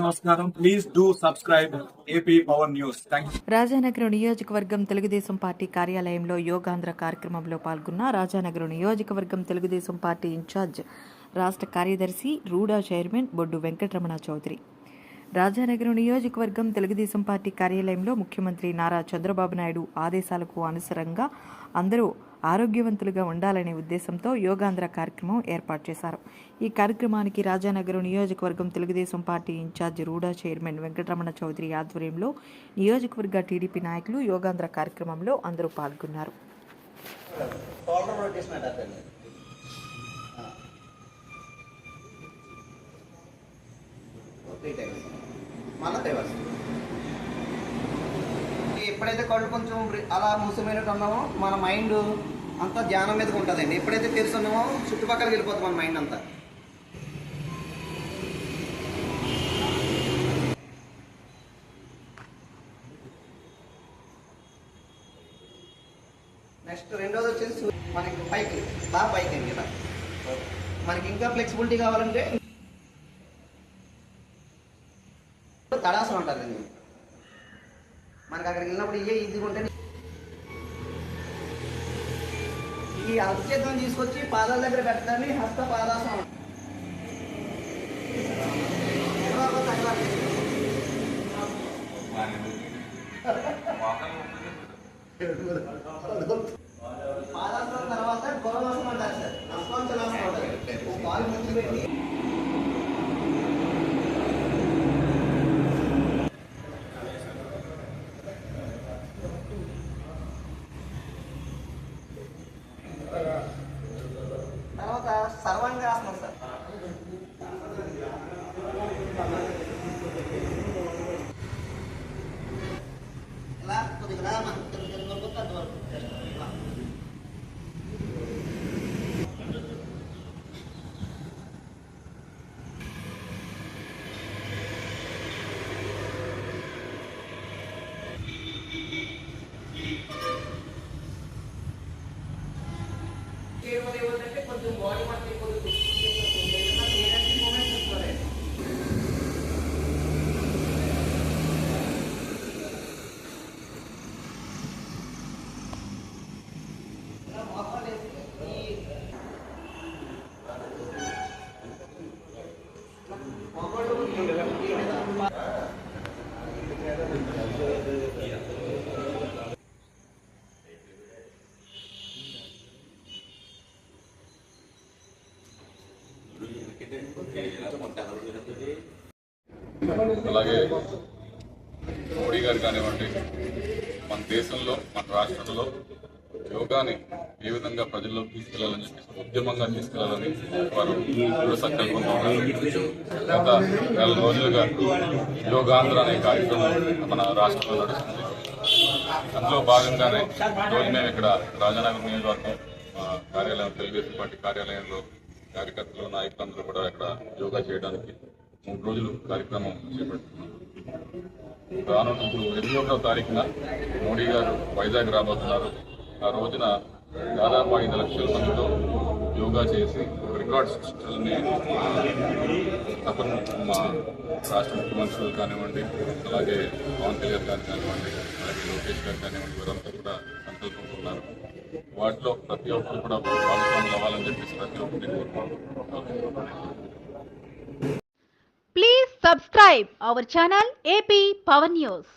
నమస్కారం. Please do subscribe AP power news Rajanagaram నియోజకవర్గం Telugu Desam party కార్యాలయంలో యోగాంధ్ర కార్యక్రమంలో పాల్గొన్న రాజానగరం నియోజకవర్గం తెలుగుదేశం పార్టీ ఇన్ఛార్జ్ రాష్ట్ర కార్యదర్శి రూడా చైర్మన్ బొడ్డు వెంకటరమణ చౌదరి. రాజానగరం నియోజకవర్గం తెలుగుదేశం పార్టీ కార్యాలయంలో ముఖ్యమంత్రి నారా చంద్రబాబు నాయుడు ఆదేశాలకు అనుసరంగా అందరూ ఆరోగ్యవంతులుగా ఉండాలనే ఉద్దేశంతో యోగాంధ్ర కార్యక్రమం ఏర్పాటు చేశారు. ఈ కార్యక్రమానికి రాజానగరం నియోజకవర్గం Telugu Desam party incharge RUDA chairman Venkataramana Chowdary ఆధ్వర్యంలో నియోజకవర్గ టీడీపీ నాయకులు యోగాంధ్ర కార్యక్రమంలో అందరూ పాల్గొన్నారు. షోల్డర్ ఎప్పుడైతే కళ్ళు కొంచెం అలా మూసమైనట్టు ఉన్నామో మన మైండ్ అంతా ధ్యానం మీదకి ఉంటుందండి. ఎప్పుడైతే తెలుసున్నామో చుట్టుపక్కలకి వెళ్ళిపోతుంది మన మైండ్ అంతా. నెక్స్ట్ రెండోది వచ్చేసి మనకి పైకి బాగా పైకి అండి ఇలా మనకి ఇంకా ఫ్లెక్సిబిలిటీ కావాలంటే తడాసం అంటారండి మనకి అక్కడికి వెళ్ళినప్పుడు ఏ ఇది ఉంటే ఈ అరచేతులను తీసుకొచ్చి పాదాల దగ్గర పెట్టడాన్ని హస్త పాదాసం అంటారు. తర్వాత తగలాలి. పాదాసనం తర్వాత గౌరవాసనం అంటారు సార్ అస్వాంచనాసనం అంటారు ఓ కాలు ముందు పెట్టి nada más, yo. Quiero devolverte con tu అలాగే మోడీ గారు కానివ్వండి మన దేశంలో మన రాష్ట్రంలో యోగాని ఏ విధంగా ప్రజల్లో తీసుకెళ్ళాలని చెప్పి ఉద్యమంగా తీసుకెళ్ళాలని వారు దృఢ సంకల్పంగా ఉన్నారు. గత నెల రోజులుగా యోగాంధ్ర అనే కార్యక్రమం మన రాష్ట్రంలో నడుస్తుంది. అందులో భాగంగానే రోజు మేము ఇక్కడ రాజానగర్ నియోజకవర్గం కార్యాలయం తెలుగుదేశం పార్టీ కార్యాలయంలో కార్యకర్తలు నాయకులందరూ కూడా ఇక్కడ యోగా చేయడానికి మూడు రోజులు కార్యక్రమం చేపడుతున్నాం రానున్న ఇప్పుడు ఇరవై ఒకటో తారీఖున మోడీ గారు వైజాగ్ రాబోతున్నారు. ఆ రోజున దాదాపు ఐదు లక్షల మందితో యోగా చేసి రికార్డ్ సృష్టించాలని అతను మా రాష్ట్ర ముఖ్యమంత్రులు కానివ్వండి అలాగే పవన్ కళ్యాణ్ గారు కానివ్వండి అలాగే లోకేష్ గారు కానివ్వండి వీరంతా కూడా సంకల్పం ఉన్నారు. వాటిలో ప్రతి ఒక్కరు కూడా భాగస్వాములు అవ్వాలని చెప్పేసి ప్రతి ఒక్కరిని please subscribe our channel AP AP news